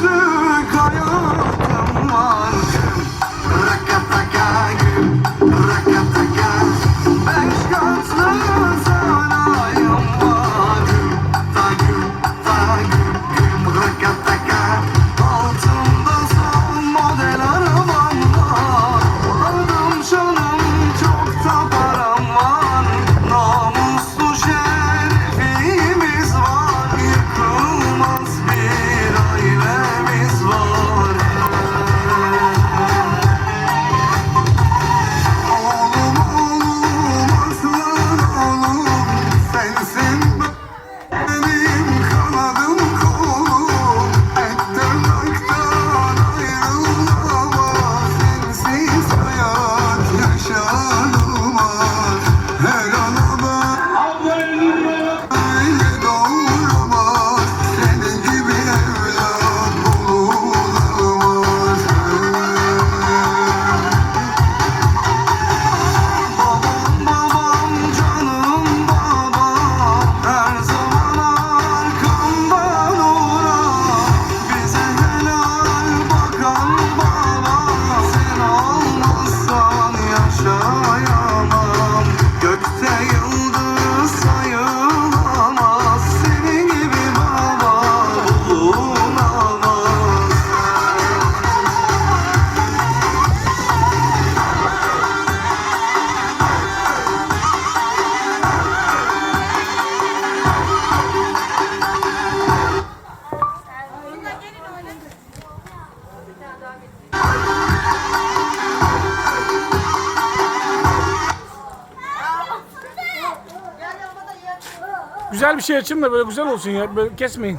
Ömrü kayar güzel bir şey açayım da böyle güzel olsun ya. Böyle kesmeyin.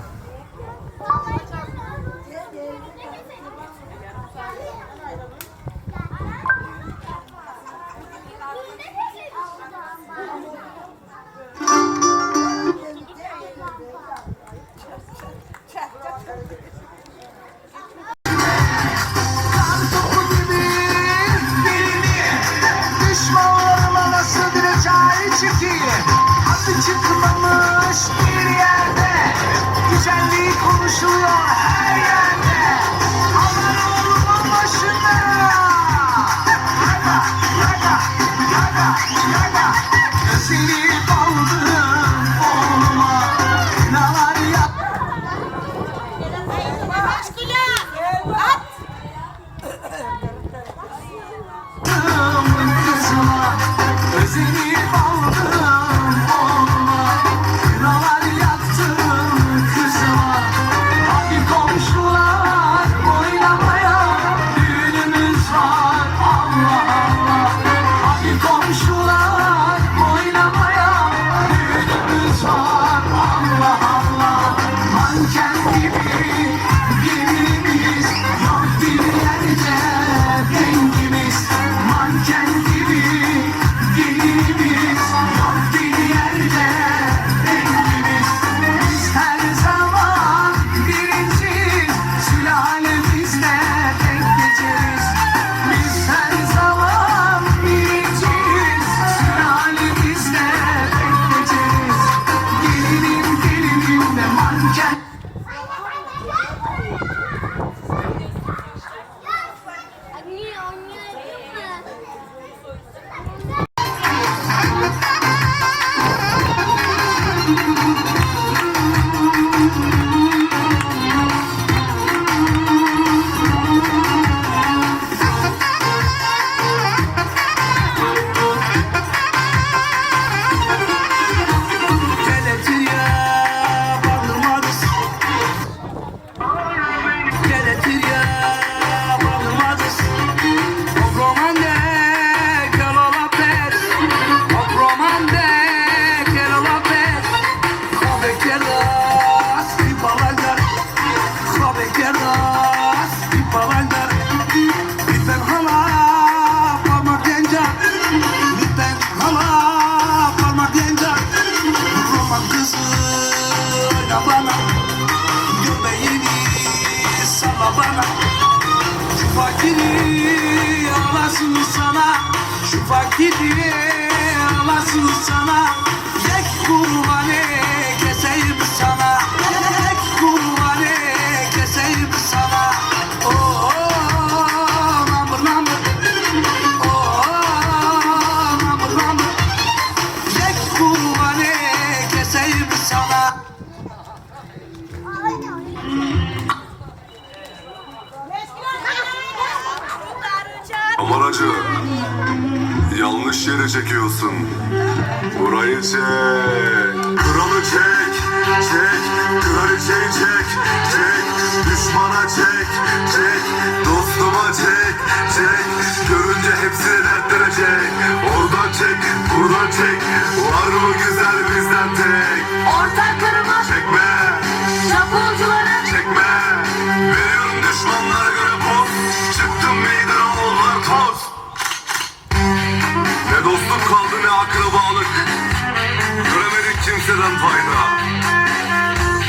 yaptığım fayda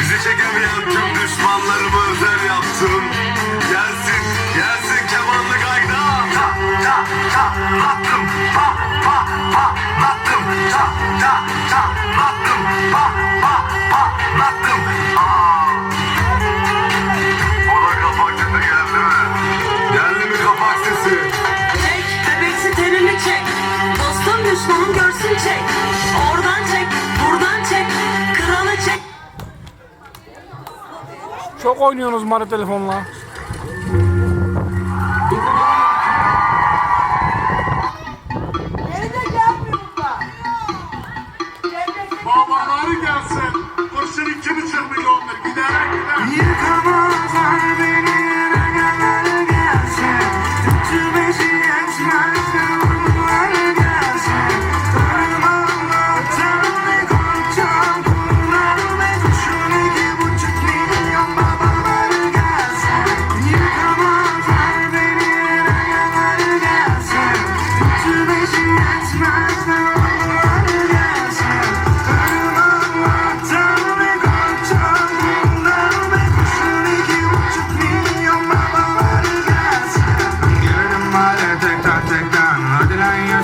Bizi çekemeyen tüm düşmanlarımı özel yaptım Yersin, yersin kemanlı gayda Ta, ta, ta, battım, pa, pa, pa, battım. Ta, ta, ta, battım, pa, pa, pa, battım. Aa. O da kapak sesi geldi mi? Geldi mi kapak sesi? Çek, bebeksi tenini çek. Dostum düşmanım görsün çek. Çok oynuyorsunuz Mara telefonla.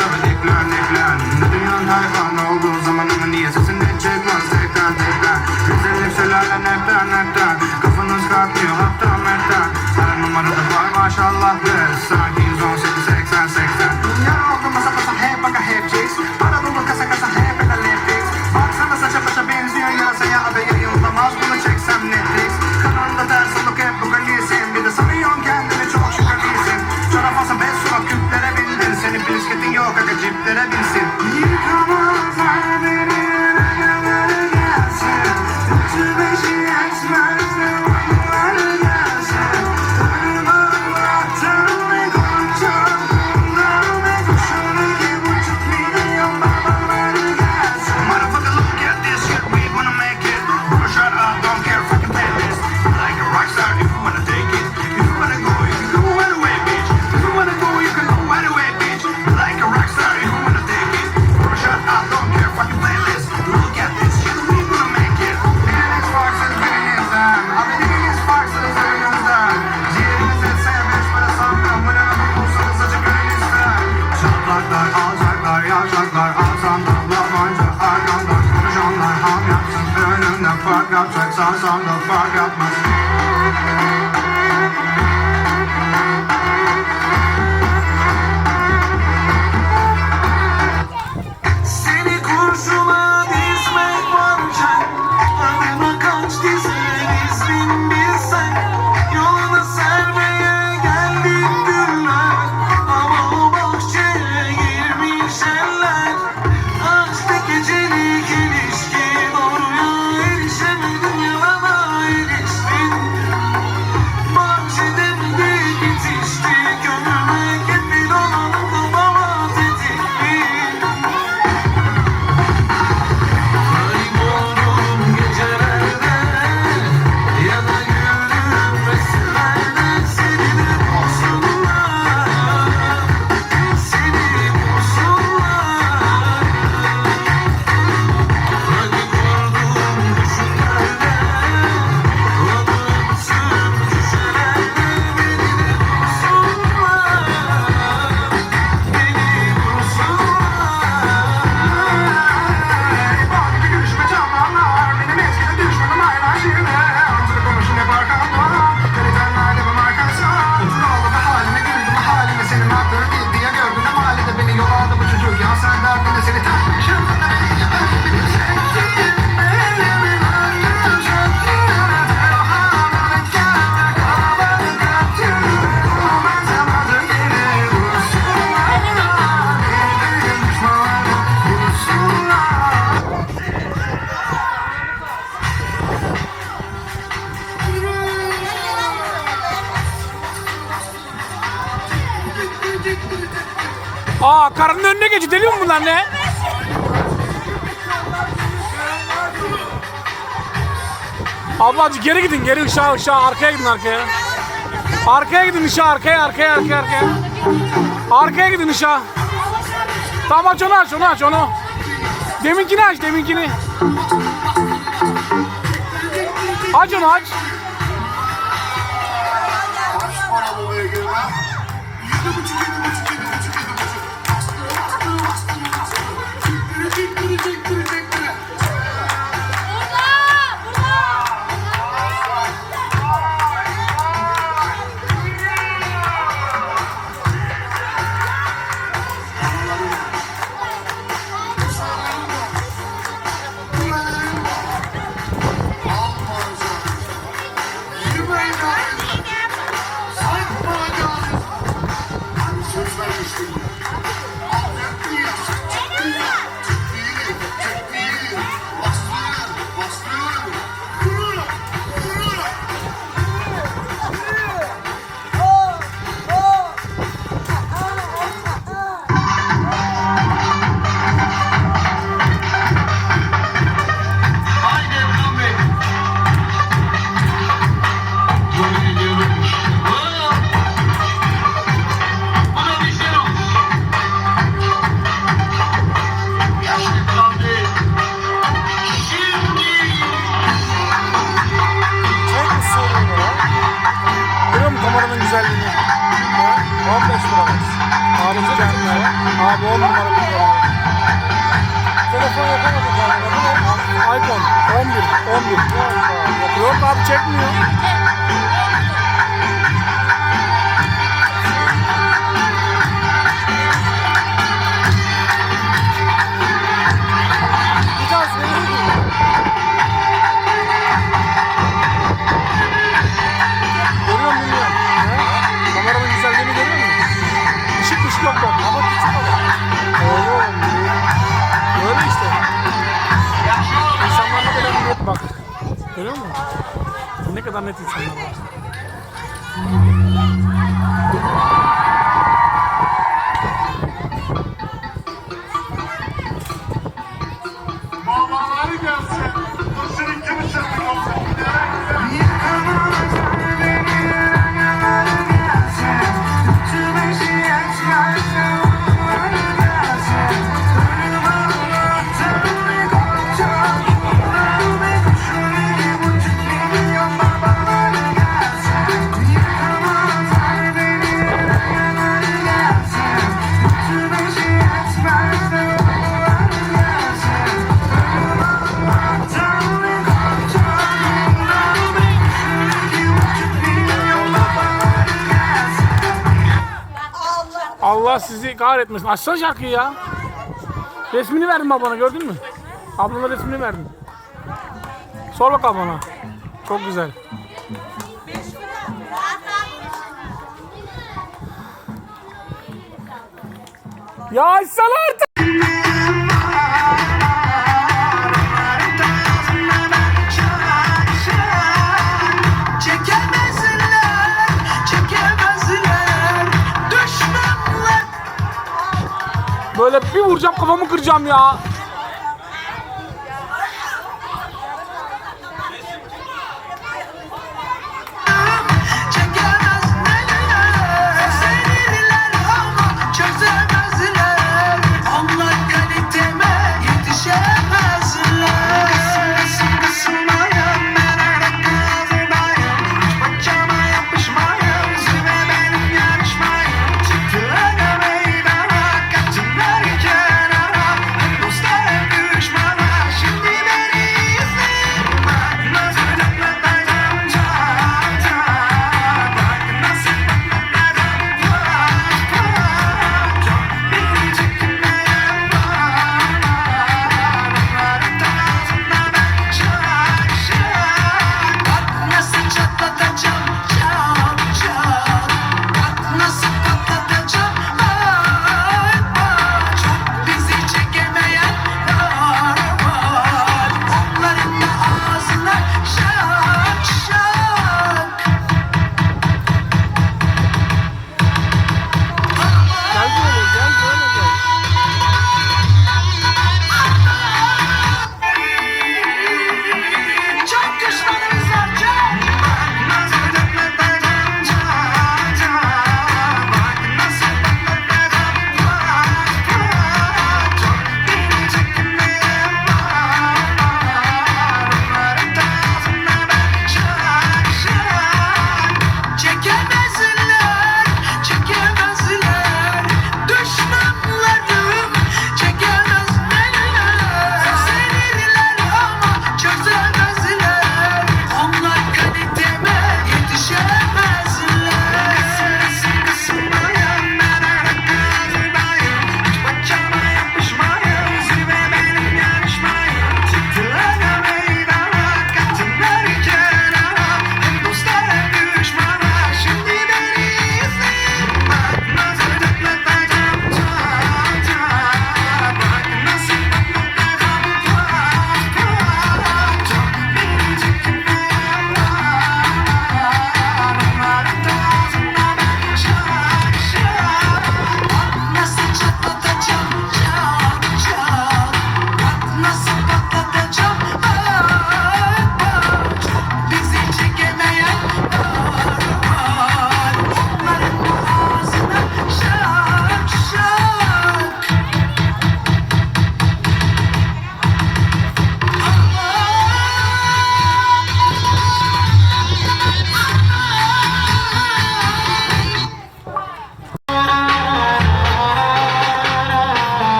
Eklen eklen Dünyanın hayvanı olduğu zaman onun niye sesini çekmez Ablacı geri gidin geri ışığa ışığa arkaya gidin arkaya. Arkaya gidin ışığa arkaya arkaya arkaya arkaya. Arkaya gidin ışığa. Tamam aç onu aç onu aç onu. Deminkini aç deminkini. Aç onu aç. Yedi buçuk, Kameranın güzelliğini? Ha? 15 lira bak. Abi kendine. Abi 10 numara bir kamera. Telefon yapamadık abi. İPhone 11. 11. Yok abi çekmiyor. Işık yok bak. Ama küçük ama. Oğlum. Böyle işte. İnsanlar ne kadar net bak. Görüyor musun? Ne kadar net insanlar var. Kahretmesin. Açsana şarkıyı ya. Resmini verdim ablana gördün mü? Ablana resmini verdim. Sor bakalım bana. Çok güzel. Ya açsana artık. Böyle bir vuracağım kafamı kıracağım ya.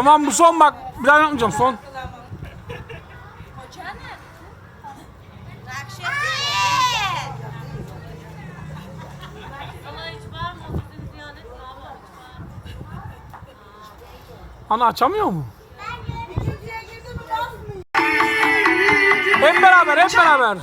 Tamam bu son bak. Bir daha yapmayacağım son. Ana açamıyor mu? Hep beraber hep beraber.